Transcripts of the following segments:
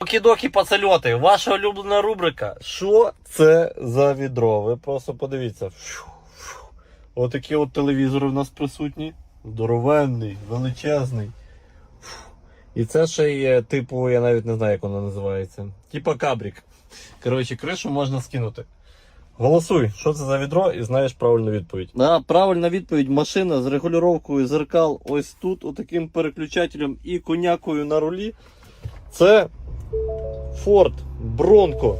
Окідокі пацальоти, ваша улюблена рубрика. Що це за відро? Ви просто подивіться. Фу, фу. Отакі от телевізори в нас присутні. Здоровенний, величезний. І це ще є, типу, я навіть не знаю, як воно називається. Типа кабрік. Коротше, кришу можна скинути. Голосуй, що це за відро, і знаєш правильну відповідь. Да, правильна відповідь машина з регулювання зеркал ось тут, отаким переключателем і конякою на рулі. Це Форд Бронко.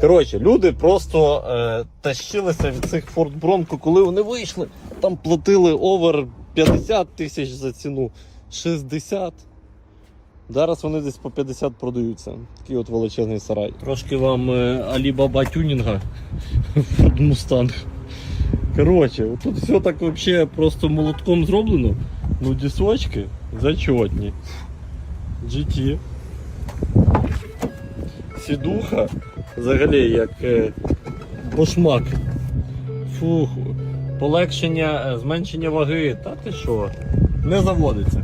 Коротше, люди просто е, тащилися від цих Форд Бронко, коли вони вийшли. Там платили овер 50 тисяч за ціну, 60. Зараз вони десь по 50 продаються. Такий от величезний сарай. Трошки вам е, Алібаба тюнінга. Форд Мустанг. Коротше, тут все так вообще просто молотком зроблено. Ну, дісочки зачетні. GT. Сідуха. Взагалі як е, бошмак. Фух. Полегшення, е, зменшення ваги. Та ти що? Не заводиться.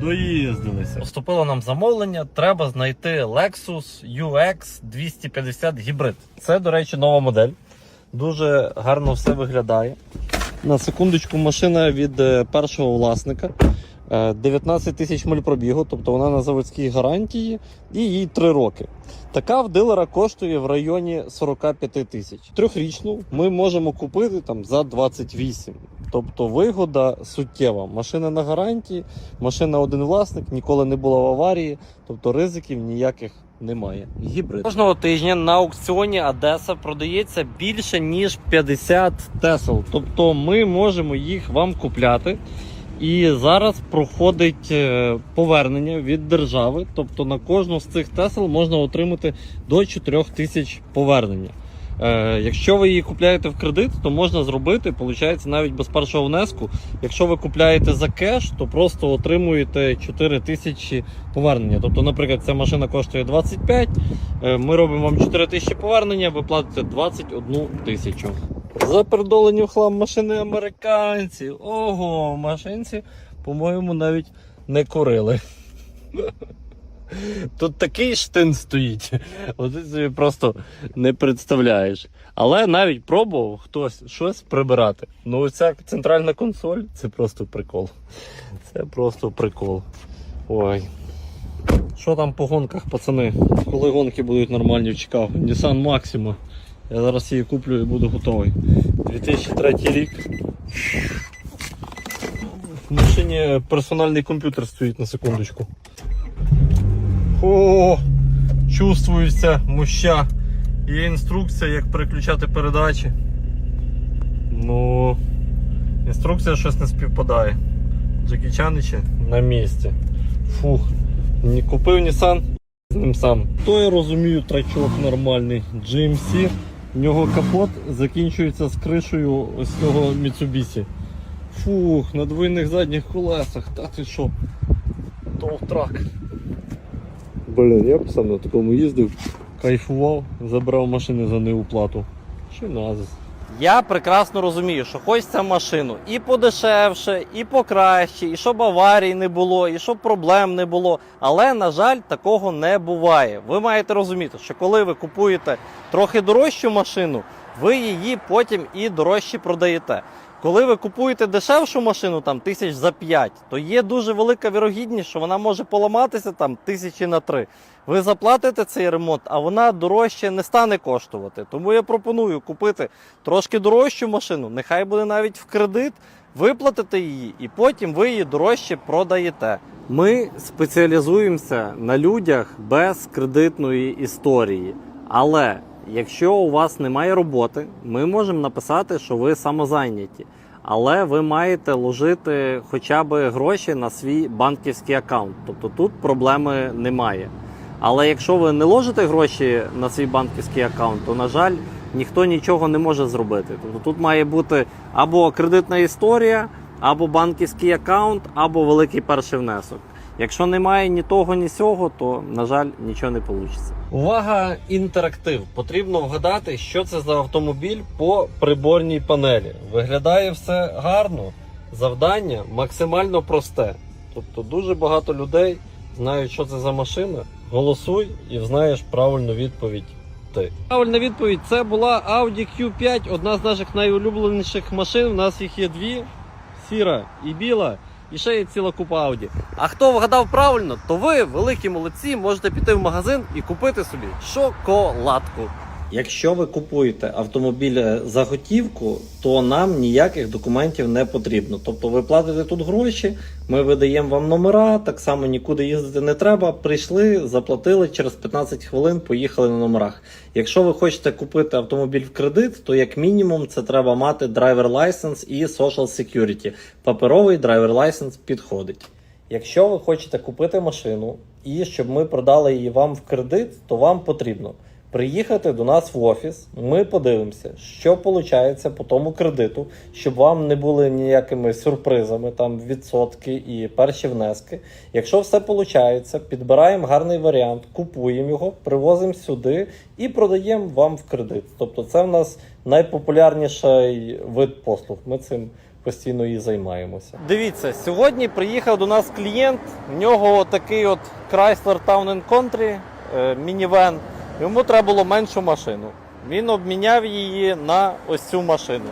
Доїздилися. Поступило нам замовлення. Треба знайти Lexus UX 250 Hybrid. Це, до речі, нова модель. Дуже гарно все виглядає. На секундочку, машина від е, першого власника. Е, 19 тисяч миль пробігу, тобто вона на заводській гарантії, і їй 3 роки. Така в дилера коштує в районі 45 тисяч. Трьохрічну ми можемо купити там за 28. Тобто вигода суттєва. Машина на гарантії, машина один власник, ніколи не була в аварії, тобто ризиків ніяких немає. Гібрид. Кожного тижня на аукціоні Одеса продається більше ніж 50 Тесл. Тобто ми можемо їх вам купляти. І зараз проходить е, повернення від держави. Тобто на кожну з цих Тесел можна отримати до 4 тисяч повернення. Е, якщо ви її купляєте в кредит, то можна зробити, виходить, навіть без першого внеску. Якщо ви купляєте за кеш, то просто отримуєте 4 тисячі повернення. Тобто, наприклад, ця машина коштує 25, е, ми робимо вам 4 тисячі повернення, ви платите 21 тисячу. Запердолені в хлам машини американці. Ого, машинці, по-моєму, навіть не курили. Тут такий штин стоїть. От собі просто не представляєш. Але навіть пробував хтось щось прибирати. Ну, оця центральна консоль це просто прикол. Це просто прикол. Ой. Що там по гонках, пацани? Коли гонки будуть нормальні в Чикаго? Nissan Maxima. Я зараз її куплю і буду готовий. 2003 рік. В машині персональний комп'ютер стоїть на секундочку. О, чувствується моща. Є інструкція, як переключати передачі. Ну, інструкція щось не співпадає. Джекі Чаничі на місці. Фух. Не купив Nissan, з ним сам. То я розумію, трачок нормальний. GMC. В нього капот закінчується з кришею ось цього Mitsubishi. Фух, на двойних задніх колесах. Та ти що? Толтрак. Блін, я б сам на такому їздив, кайфував, забрав машини за неуплату. Чи назис. Я прекрасно розумію, що хочеться машину і подешевше, і покраще, і щоб аварій не було, і щоб проблем не було. Але, на жаль, такого не буває. Ви маєте розуміти, що коли ви купуєте трохи дорожчу машину, ви її потім і дорожче продаєте. Коли ви купуєте дешевшу машину, там тисяч за 5, то є дуже велика вірогідність, що вона може поламатися там тисячі на 3. Ви заплатите цей ремонт, а вона дорожче не стане коштувати. Тому я пропоную купити трошки дорожчу машину, нехай буде навіть в кредит, виплатити її, і потім ви її дорожче продаєте. Ми спеціалізуємося на людях без кредитної історії. Але якщо у вас немає роботи, ми можемо написати, що ви самозайняті. Але ви маєте ложити хоча б гроші на свій банківський аккаунт. Тобто тут проблеми немає. Але якщо ви не ложите гроші на свій банківський аккаунт, то на жаль, ніхто нічого не може зробити. Тобто тут має бути або кредитна історія, або банківський аккаунт, або великий перший внесок. Якщо немає ні того, ні сього, то на жаль нічого не вийде. Увага, інтерактив. Потрібно вгадати, що це за автомобіль по приборній панелі. Виглядає все гарно. Завдання максимально просте. Тобто дуже багато людей знають, що це за машина, голосуй і знаєш правильну відповідь. Ти. Правильна відповідь це була Audi Q5, одна з наших найулюбленіших машин. У нас їх є дві: сіра і біла. І ще є ціла купа Ауді. А хто вгадав правильно, то ви, великі молодці, можете піти в магазин і купити собі шоколадку. Якщо ви купуєте автомобіль е, за готівку, то нам ніяких документів не потрібно. Тобто ви платите тут гроші, ми видаємо вам номера, так само нікуди їздити не треба. Прийшли, заплатили через 15 хвилин, поїхали на номерах. Якщо ви хочете купити автомобіль в кредит, то як мінімум це треба мати драйвер лайсенс і social security. Паперовий драйвер лайсенс підходить. Якщо ви хочете купити машину і щоб ми продали її вам в кредит, то вам потрібно приїхати до нас в офіс. Ми подивимося, що виходить по тому кредиту, щоб вам не були ніякими сюрпризами, там відсотки і перші внески. Якщо все виходить, підбираємо гарний варіант, купуємо його, привозимо сюди і продаємо вам в кредит. Тобто, це в нас найпопулярніший вид послуг. Ми цим постійно і займаємося. Дивіться, сьогодні приїхав до нас клієнт. В нього такий от Chrysler Town Country е, мінівен. Йому треба було меншу машину. Він обміняв її на ось цю машину.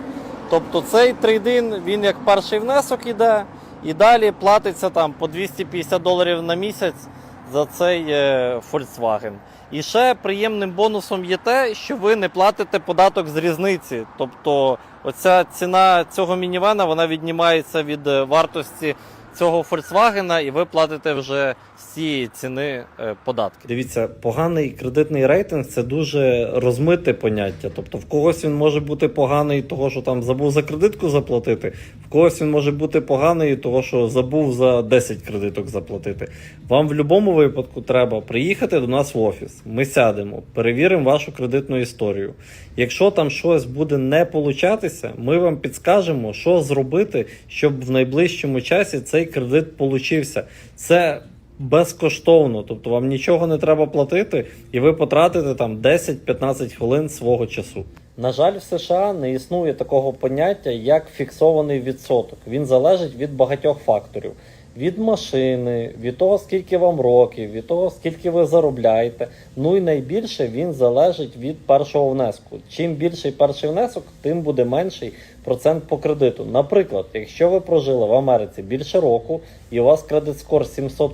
Тобто цей трейдин, він як перший внесок іде, і далі платиться там по 250 доларів на місяць за цей е, Volkswagen. І ще приємним бонусом є те, що ви не платите податок з різниці. Тобто оця ціна цього мінівена вона віднімається від е, вартості цього Volkswagen, і ви платите вже цієї ціни е, податки. Дивіться, поганий кредитний рейтинг це дуже розмите поняття. Тобто, в когось він може бути поганий, того що там забув за кредитку заплатити, в когось він може бути поганий, того що забув за 10 кредиток заплатити. Вам в будь-якому випадку треба приїхати до нас в офіс. Ми сядемо, перевіримо вашу кредитну історію. Якщо там щось буде не получатися, ми вам підскажемо, що зробити, щоб в найближчому часі цей кредит получився. Це безкоштовно, тобто вам нічого не треба платити, і ви потратите там 10-15 хвилин свого часу. На жаль, в США не існує такого поняття, як фіксований відсоток. Він залежить від багатьох факторів. Від машини, від того, скільки вам років, від того, скільки ви заробляєте. Ну і найбільше він залежить від першого внеску. Чим більший перший внесок, тим буде менший процент по кредиту. Наприклад, якщо ви прожили в Америці більше року і у вас кредит скор 700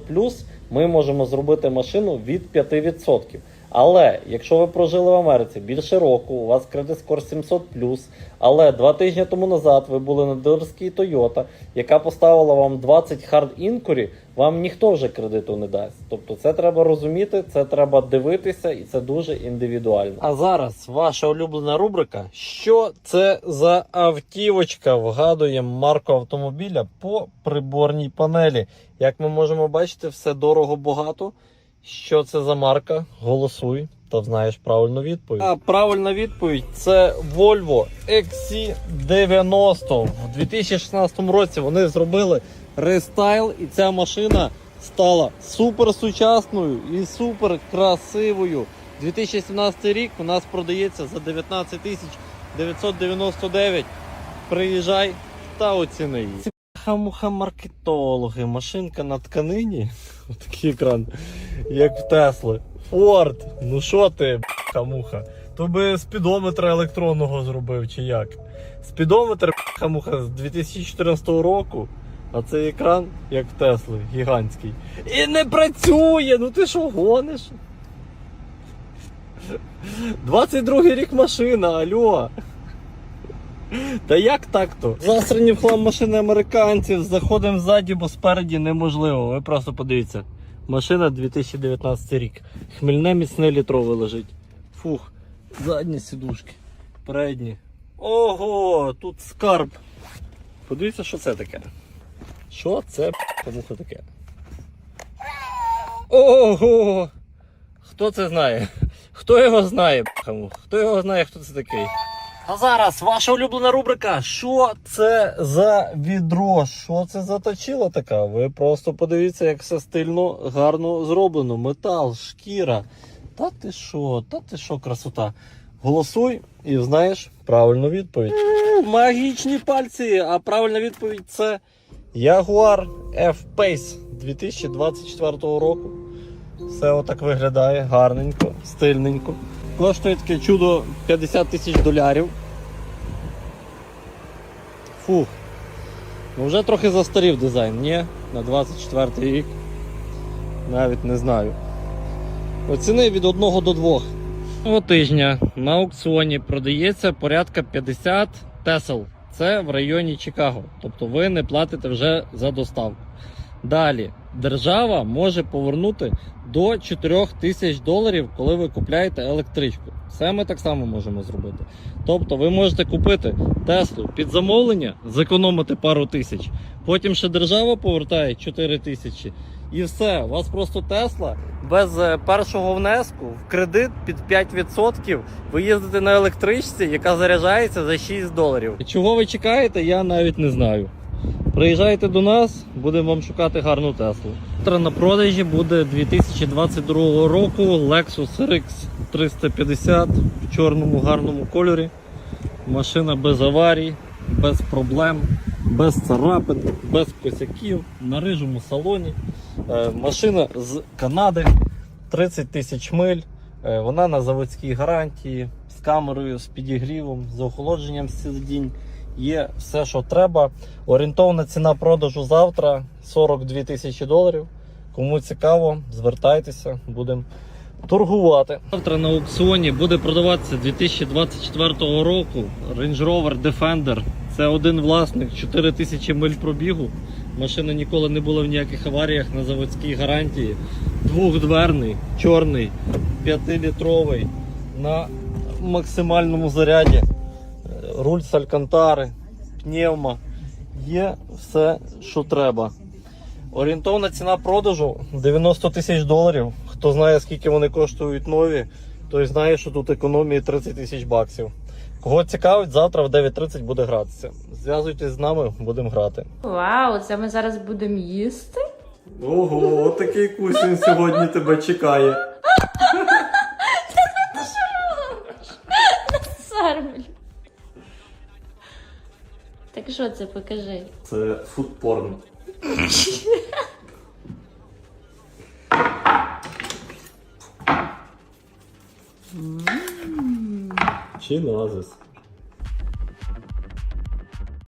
ми можемо зробити машину від 5%. Але якщо ви прожили в Америці більше року, у вас кредит скор 700 але два тижні тому назад ви були на дилерській Toyota, яка поставила вам 20 hard inquiry, вам ніхто вже кредиту не дасть. Тобто це треба розуміти, це треба дивитися, і це дуже індивідуально. А зараз ваша улюблена рубрика. Що це за автівочка? Вгадуємо марку автомобіля по приборній панелі. Як ми можемо бачити, все дорого багато. Що це за марка? Голосуй та знаєш правильну відповідь. А правильна відповідь це Volvo XC90. В 2016 році вони зробили рестайл, і ця машина стала супер сучасною і супер красивою. 2017 рік у нас продається за 19 тисяч 999. Приїжджай та оціни її. Хамуха маркетологи, машинка на тканині. Такий екран, як в Тесли. Форд, ну що ти, хамуха? То би спідометра електронного зробив чи як? Спідометр хамуха з 2014 року, а цей екран, як в Тесли, гігантський. І не працює! Ну ти що гониш? 22 рік машина, алло. Та як так то? Засрані в хлам машини американців, заходимо ззаді, бо спереді неможливо. Ви просто подивіться. Машина 2019 рік. Хмельне міцне літрове лежить. Фух, задні сідушки, передні. Ого, тут скарб. Подивіться, що це таке. Що це муха таке? Ого! Хто це знає? Хто його знає? Хто його знає, хто це такий? А зараз ваша улюблена рубрика. Що це за відро? Що це за точила така? Ви просто подивіться, як все стильно, гарно зроблено. Метал, шкіра. Та ти що, та ти що, красота. Голосуй і знаєш правильну відповідь. Магічні пальці. А правильна відповідь це Jaguar F-Pace 2024 року. Все отак виглядає гарненько, стильненько. Коштує таке чудо 50 тисяч долярів. Фух. Ну вже трохи застарів дизайн, ні? На 24 рік. Навіть не знаю. Оціни від 1 до 2. Цього тижня на аукціоні продається порядка 50 тесел. Це в районі Чикаго. Тобто ви не платите вже за доставку. Далі держава може повернути до 4 тисяч доларів, коли ви купляєте електричку. Це ми так само можемо зробити. Тобто ви можете купити Теслу під замовлення, зекономити пару тисяч. Потім ще держава повертає 4 тисячі. І все, у вас просто Тесла без е, першого внеску в кредит під 5%. Ви їздите на електричці, яка заряджається за 6 доларів. Чого ви чекаєте, я навіть не знаю. Приїжджайте до нас, будемо вам шукати гарну Теслу. Завтра на продажі буде 2022 року Lexus RX 350 в чорному гарному кольорі. Машина без аварій, без проблем, без царапин, без косяків, на рижому салоні. Е, Машина з Канади, 30 тисяч миль. Е, Вона на заводській гарантії, з камерою, з підігрівом, з охолодженням сидінь. Є все, що треба. Орієнтовна ціна продажу завтра 42 тисячі доларів. Кому цікаво, звертайтеся, будемо торгувати. Завтра на аукціоні буде продаватися 2024 року Range Rover Defender. Це один власник, 4 тисячі миль пробігу. Машина ніколи не була в ніяких аваріях на заводській гарантії. Двохдверний, чорний, 5-літровий на максимальному заряді. Руль з алькантари, пневма. Є все, що треба. Орієнтовна ціна продажу 90 тисяч доларів. Хто знає, скільки вони коштують нові, той знає, що тут економії 30 тисяч баксів. Кого цікавить, завтра в 9.30 буде гратися. Зв'язуйтесь з нами, будемо грати. Вау, це ми зараз будемо їсти? Ого, отакий кусень сьогодні тебе чекає. Що це покажи? Це фудпорн. Чи назис?